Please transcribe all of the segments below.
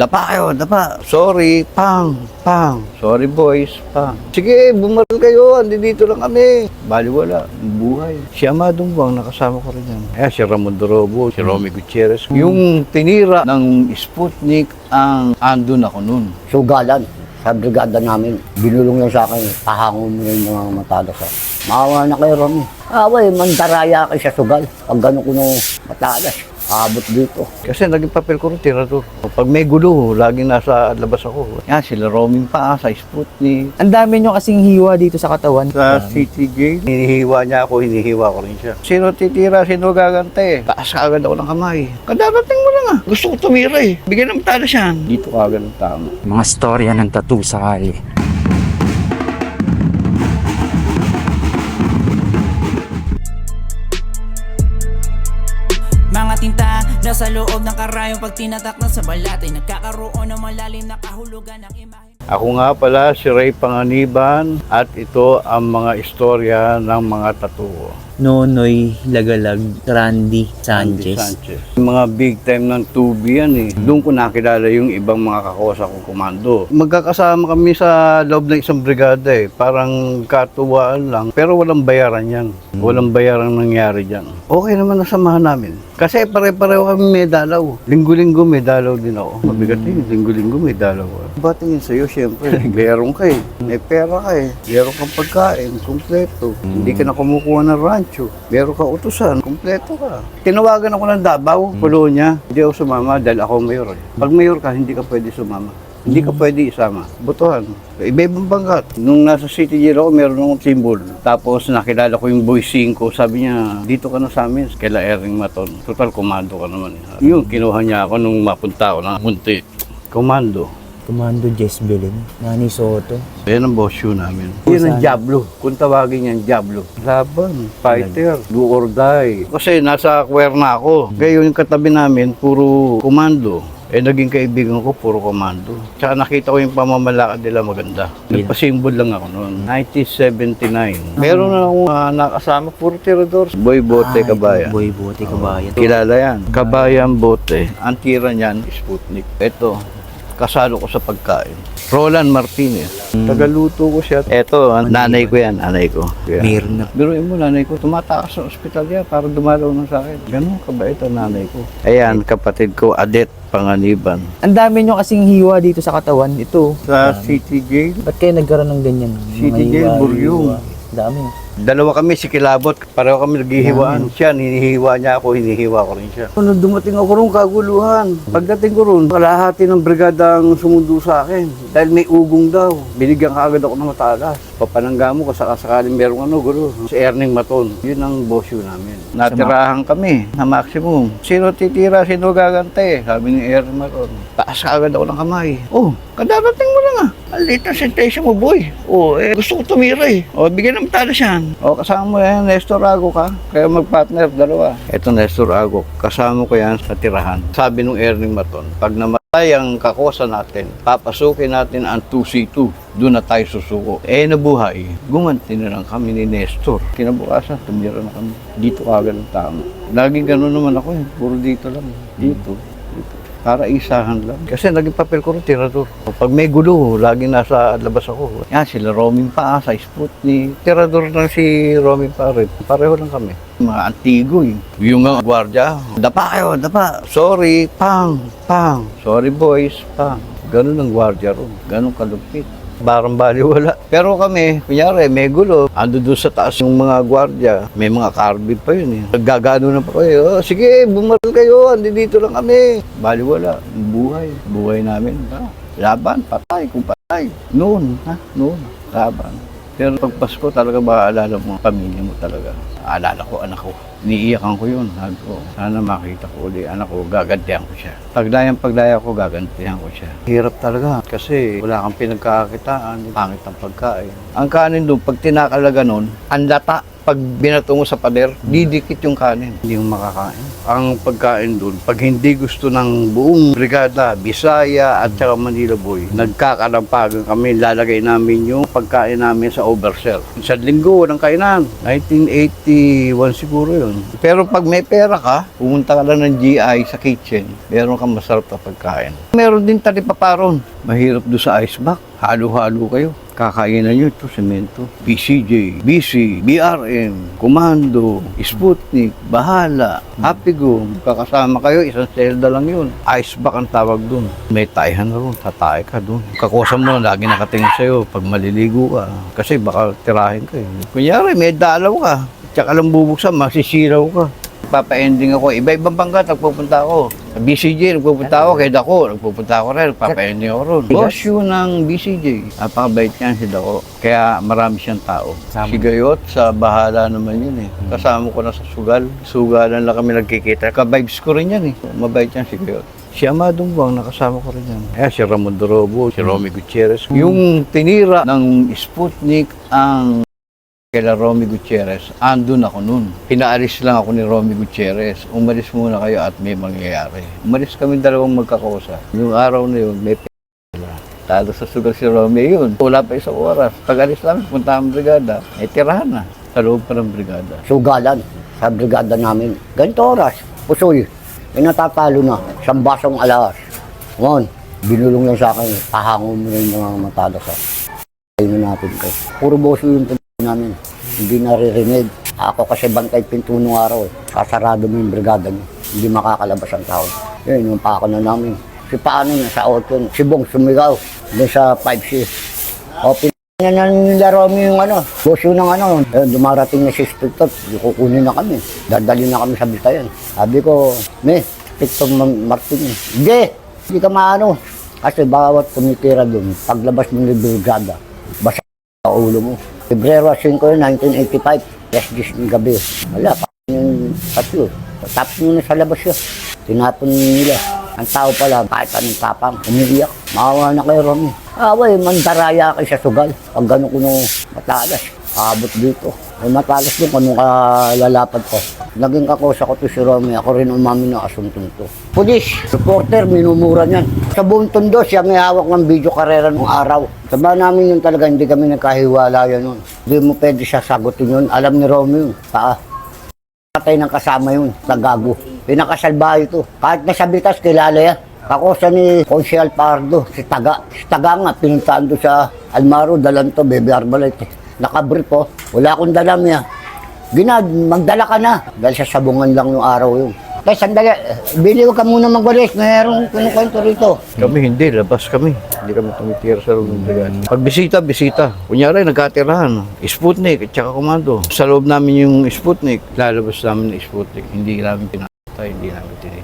Dapa kayo, dapa. Sorry, pang, pang. Sorry boys, pang. Sige, bumaril kayo. Andi dito lang kami. Bali wala, buhay. Si Amadong Bang, nakasama ko rin yan. Eh, si Ramon Dorobo, si Romy Gutierrez. Yung tinira ng Sputnik ang andun ako nun. sugalan sa brigada namin. Binulong lang sa akin, pahango mo yung mga matalas. Ha. Maawa na kayo Romy. Away, mandaraya kayo sa sugal. Pag gano'n ko matalas, abot dito. Kasi naging papel ko rin, tirador. Pag may gulo, laging nasa labas ako. Yan, sila roaming pa sa Sputnik. Ang dami nyo kasing hiwa dito sa katawan. Sa CTJ, hinihiwa niya ako, hinihiwa ko rin siya. Sino titira, sino gagante? Taas ka agad ako ng kamay. Kadarating mo lang ah. Gusto ko tumira eh. Bigyan ng tala siya. Dito ka agad ng tama. Mga storya ng tattoo sa kali. Nasa loob ng karayong pag tinatak na sa balat ay nagkakaroon ng malalim na kahulugan ng imahe. Ako nga pala si Ray Panganiban at ito ang mga istorya ng mga tatuo. Nonoy Lagalag Randy Andy Sanchez. Sanchez. Yung mga big time ng tubi yan eh. Doon ko nakilala yung ibang mga kakosa kong komando. Magkakasama kami sa loob ng isang brigada eh. Parang katuwaan lang. Pero walang bayaran yan. Walang bayaran nangyari dyan. Okay naman nasamahan namin. Kasi pare-pareho kami may dalaw. Linggo-linggo may dalaw din ako. Mabigat din. Linggo-linggo may dalaw. Ba tingin sa'yo, syempre. Meron ka eh. May pera ka eh. Meron kang pagkain. Kompleto. Hindi ka na kumukuha ng rancho. Meron ka utusan. Kompleto ka. Tinawagan ako ng Davao, Polonia. Hindi ako sumama dahil ako mayor eh. Pag mayor ka, hindi ka pwede sumama. Hindi ka pwede isama. Butuhan. Iba-ibang bangkat. Nung nasa City Jail ako, meron akong symbol. Tapos nakilala ko yung Boy 5. Sabi niya, dito ka na sa amin. Kaila Ering Maton. Total, komando ka naman. eh. Yun, kinuha niya ako nung mapunta ako na munti. Komando. Comando Jess Belen. Nani Soto. Yan ang boss yun namin. Yan ang Diablo. Kung tawagin yan, Diablo. Laban, fighter, do or die. Kasi nasa kwerna ako. Kaya yung katabi namin, puro komando. Eh, naging kaibigan ko, puro komando. Tsaka nakita ko yung pamamalakad nila maganda. Nagpasimbol lang ako noon. 1979. Meron na akong ah, nakasama, puro tirador. Boy Bote, Kabayan. Boy Bote Kabayan. Kilala yan. Kabayan Bote. Ang tira niyan, Sputnik. Ito, kasalo ko sa pagkain. Roland Martinez. Tagaluto ko siya. Ito, ang nanay ko yan, nanay ko. Kaya, Meron na. Biruin mo, nanay ko, tumatakas sa ospital yan para dumalaw na sa akin. Ganun kabait ang nanay ko. Ayan, kapatid ko, Adet Panganiban. Ang dami nyo kasing hiwa dito sa katawan. Ito. Sa City Jail, Ba't kayo nagkaroon ng ganyan? City Jail, Buryong. Dami. Dalawa kami, si Kilabot, pareho kami naghihiwaan. Siya, hinihiwa niya ako, hinihiwa ko rin siya. Nung dumating ako ron, kaguluhan. Pagdating ko ron, kalahati ng brigada ang sumundo sa akin. Dahil may ugong daw. Binigyan ka agad ako ng matalas. Papanangga mo kung sakasakaling merong ano, gulo. Si Erning Maton. Yun ang boss yun namin. Natirahan kami na maximum. Sino titira, sino gagante? Sabi ni Erning Maton. Taas ka agad ako ng kamay. Oh, kadarating mo lang ah. Na sentensya mo, boy. Oh, eh, gusto ko tumira eh. Oh, bigyan ng matalas yan. Oh, kasama mo yan, Nestor Ago ka. Kaya mag-partner, dalawa. Ito, Nestor Ago. Kasama ko yan sa tirahan. Sabi nung Erning Maton, pag namatay ang kakosa natin, papasukin natin ang 2C2. Doon na tayo susuko. Eh, nabuhay. Gumanti na lang kami ni Nestor. Kinabukasan, tumira na kami. Dito agad ang tama. Laging gano'n naman ako eh. Puro dito lang. Dito. Dito. Para isahan lang. Kasi naging papel ko rin, tirador. Pag may gulo, laging nasa labas ako. Yan, sila roaming pa sa Sputnik. Tirador lang si roaming pa rin. Pareho lang kami. Mga antigo eh. Yung nga gwardya, dapa kayo, dapa. Sorry, pang, pang. Sorry boys, pang. Ganun ang gwardya ron. Ganun kalupit. Barang baliwala. Pero kami, kunyari, may gulo. Ando doon sa taas yung mga gwardya. May mga carbid pa yun eh. Naggagano na pa kayo. Oh, sige, bumaril kayo. Andi dito lang kami. Baliwala. Buhay. Buhay namin. Ha? Laban. Patay. Kung patay. Noon. Ha? Noon. Laban. Pero pag Pasko talaga maaalala mo pamilya mo talaga. Aalala ko anak ko. Niiyakan ko yun. Sabi ko, sana makita ko uli anak ko, gagantihan ko siya. Paglayang paglaya ko, gagantihan ko siya. Hirap talaga kasi wala kang pinagkakakitaan, pangit ang pagkain. Ang kanin doon, pag tinakalaga nun, ang lata. Pag binato mo sa pader, didikit yung kanin. Hindi mo makakain. Ang pagkain doon, pag hindi gusto ng buong brigada, Bisaya at saka Manila Boy, nagkakalampagan kami, lalagay namin yung pagkain namin sa oversell. Isang linggo, walang kainan. 1981 siguro yun. Pero pag may pera ka, pumunta ka lang ng GI sa kitchen, meron kang masarap na pagkain. Meron din talipaparon. Mahirap doon sa ice box. Halo-halo kayo. Kakainan nyo ito, semento. BCJ, BC, BRM, Komando, Sputnik, Bahala, Happy-Go. Kakasama kayo, isang selda lang yun. Ice box ang tawag doon. May taihan na ron, tatay ka doon. Kakusa mo, lagi nakatingin sa'yo pag maliligo ka. Kasi baka tirahin ka eh. Kunyari, may dalaw ka. Tsaka lang bubuksan, masisiraw ka. Papa-ending ako. Iba-ibang bangka, nagpupunta ako. Sa BCJ, nagpupunta ako. Kay Dako, nagpupunta ako rin. Papa-ending ako ron. Boss yun ng BCJ. Napakabait niyan si Dako. Kaya marami siyang tao. Si Gayot, sa bahala naman yun eh. Kasama ko na sa Sugal. Sugalan lang kami nagkikita. Ka-vibes ko rin yan eh. Mabait yan si Gayot. Si Amadong Buang, nakasama ko rin yan. Eh, si Ramon Dorobo, si Romy Gutierrez. Yung tinira ng Sputnik ang kila Romy Gutierrez, andun ako nun. Pinaalis lang ako ni Romy Gutierrez. Umalis muna kayo at may mangyayari. Umalis kami dalawang magkakosa. Yung araw na yun, may p*** sila. Talo sa sugal si Romy yun. Wala pa isang oras. Pag alis namin, punta ang brigada. Eh, tirahan na. Sa loob pa ng brigada. Sugalan sa brigada namin. Ganito oras, pusoy. May natatalo na, isang alas. Ngayon, binulong lang sa akin, pahango mo rin mga matalas. Ayun na natin ko. Puro boso yung namin. Hindi naririnig. Ako kasi bantay pinto nung araw. Eh. Sasarado mo yung brigada niyo. Hindi makakalabas ang tao. Yun, yung pako na namin. Si paano niya sa auto. Si Bong sumigaw. Doon sa 5C. O. Na nilaro mo yung ano, bosyo ng ano. Ayun, dumarating na si Inspector, kukunin na kami. Dadali na kami sa Bistayan. Sabi ko, me, Inspector Ma- Martin, eh. hindi, hindi ka maano. Kasi bawat tumitira doon, paglabas mo ng brigada, basa sa ulo mo. Pebrero 5, 1985, yes, 10 ng gabi. Wala, pa yung tatlo. Tapos nyo na sa labas yun. Tinapon nila. Ang tao pala, kahit anong tapang, umiiyak. Maawa na kay Romy. Away, mandaraya kay sa sugal. Pag gano'n ko nung matalas, abot dito. Ay matalas din kung kalalapad ko. Naging kakosa ko to si Romy. Ako rin umami ng asuntong to. Pulis, reporter, minumura niyan. Sa buong tondo, siya may hawak ng video karera nung araw. Sabi namin yun talaga, hindi kami nagkahiwalaya nun. Hindi mo pwede siya sagutin yun. Alam ni Romy yun. Paa. Patay ng kasama yun, tagago. Pinakasalbahay ito. Kahit nasa bitas, kilala yan. Ako sa ni Consial Pardo, si Taga. Si Taga nga, pinuntaan doon sa Almaro, dalan to, Bebe Arbalite. Nakabrief po. Wala akong dalam niya. Ginad, magdala ka na. Dahil sa sabungan lang yung araw yun. Tay, sandali. Bili ka muna magwalis. Mayroong kinukwento rito. Kami hindi, labas kami. Hindi kami tumitira sa loob ng. Pag bisita, bisita. Kunyari, nagkatirahan. Sputnik at saka komando. Sa loob namin yung Sputnik, lalabas namin ng Sputnik. Hindi namin pinatay, hindi namin tinitira.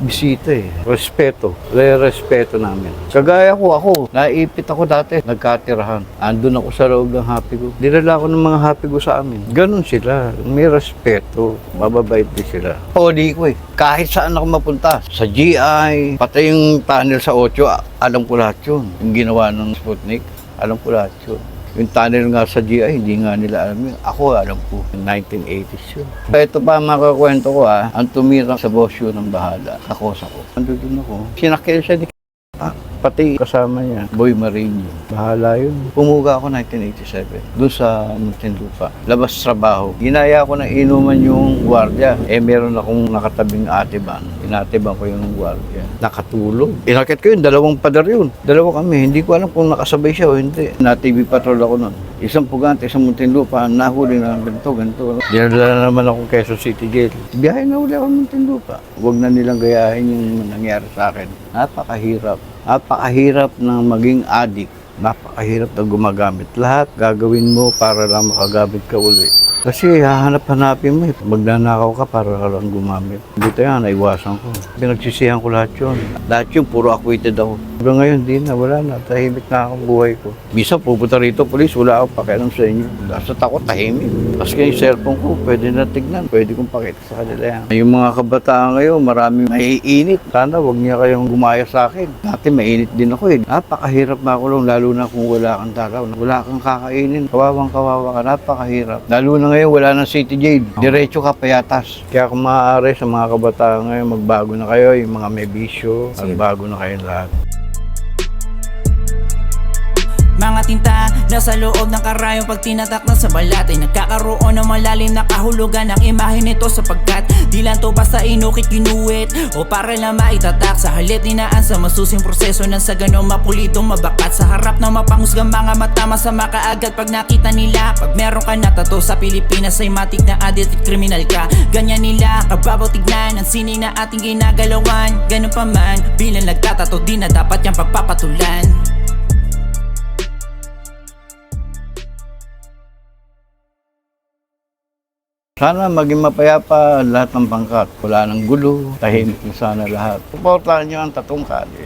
Bisita eh. Respeto. Re-respeto namin. Kagaya ko, ako, naipit ako dati. Nagkatirahan. Andun ako sa loob ng happy ko. Dinala ko ng mga happy ko sa amin. Ganon sila. May respeto. Mababait din sila. Poli ko eh. Kahit saan ako mapunta. Sa GI, pati yung tunnel sa 8, a- alam ko lahat yun. Yung ginawa ng Sputnik, alam ko lahat yun. Yung tunnel nga sa GI, hindi nga nila alam yun. Ako, alam ko. 1980s yun. Ito pa makakwento ko ah, ang tumira sa bosyo ng bahala. Kakosa ko. Ando dun ako. Sinakil siya ni pati kasama niya, Boy Marino. Bahala yun. Pumuga ako 1987, doon sa Muntinlupa. Labas trabaho. Ginaya ko na inuman yung gwardiya. Eh, meron akong nakatabing atiban. Inatiban ko yung gwardiya. Nakatulog. Inakit ko yun, dalawang padar yun. Dalawa kami. Hindi ko alam kung nakasabay siya o hindi. Na-TV patrol ako nun. Isang pugante, isang Muntinlupa, nahuli na ganito, ganito. Dinadala naman ako Quezon City Jail. Biyahe na uli ako ng Muntinlupa. Huwag na nilang gayahin yung nangyari sa akin. Napakahirap. Napakahirap ng maging addict. Napakahirap na gumagamit. Lahat gagawin mo para lang makagamit ka uli. Kasi hahanap-hanapin mo eh. Magnanakaw ka para lang gumamit. Dito yan, naiwasan ko. Pinagsisihan ko lahat yun. Lahat yun, puro acquitted ako. Hanggang ngayon, di na, wala na. Tahimik na akong buhay ko. Bisa pupunta rito, polis, wala akong pakialam sa inyo. Basta takot, tahimik. Tapos yung cellphone ko, pwede na tignan. Pwede kong pakita sa kanila yan. Yung mga kabataan ngayon, marami maiinit. Sana wag niya kayong gumaya sa akin. Dati mainit din ako eh. Napakahirap makulong, lalo Lalo na kung wala kang taraw, wala kang kakainin. Kawawang kawawa ka, napakahirap. Lalo na ngayon, wala nang city jail. Diretso ka payatas. Kaya kung maaari sa mga kabataan ngayon, magbago na kayo, yung mga may bisyo, magbago na kayo lahat. Mga tinta nasa loob ng karayong pag tinatak na sa balat ay nagkakaroon ng malalim na kahulugan ng imahe nito sapagkat di lang to basta inukit ginuwit o para lang maitatak. Sa halit ninaan sa masusing proseso ng sa ganong mapulitong mabakat. Sa harap ng mapanghusgang mga mata masama kaagad pag nakita nila. Pag meron ka natato sa Pilipinas ay matik na addict at kriminal ka. Ganyan nila kababaw tignan ang sining na ating ginagalawan. Ganun pa man bilang nagtatato di na dapat yung pagpapatulan Sana maging mapayapa lahat ng pangkat. Wala nang gulo, tahimik na sana lahat. Suportahan nyo ang tatong kali.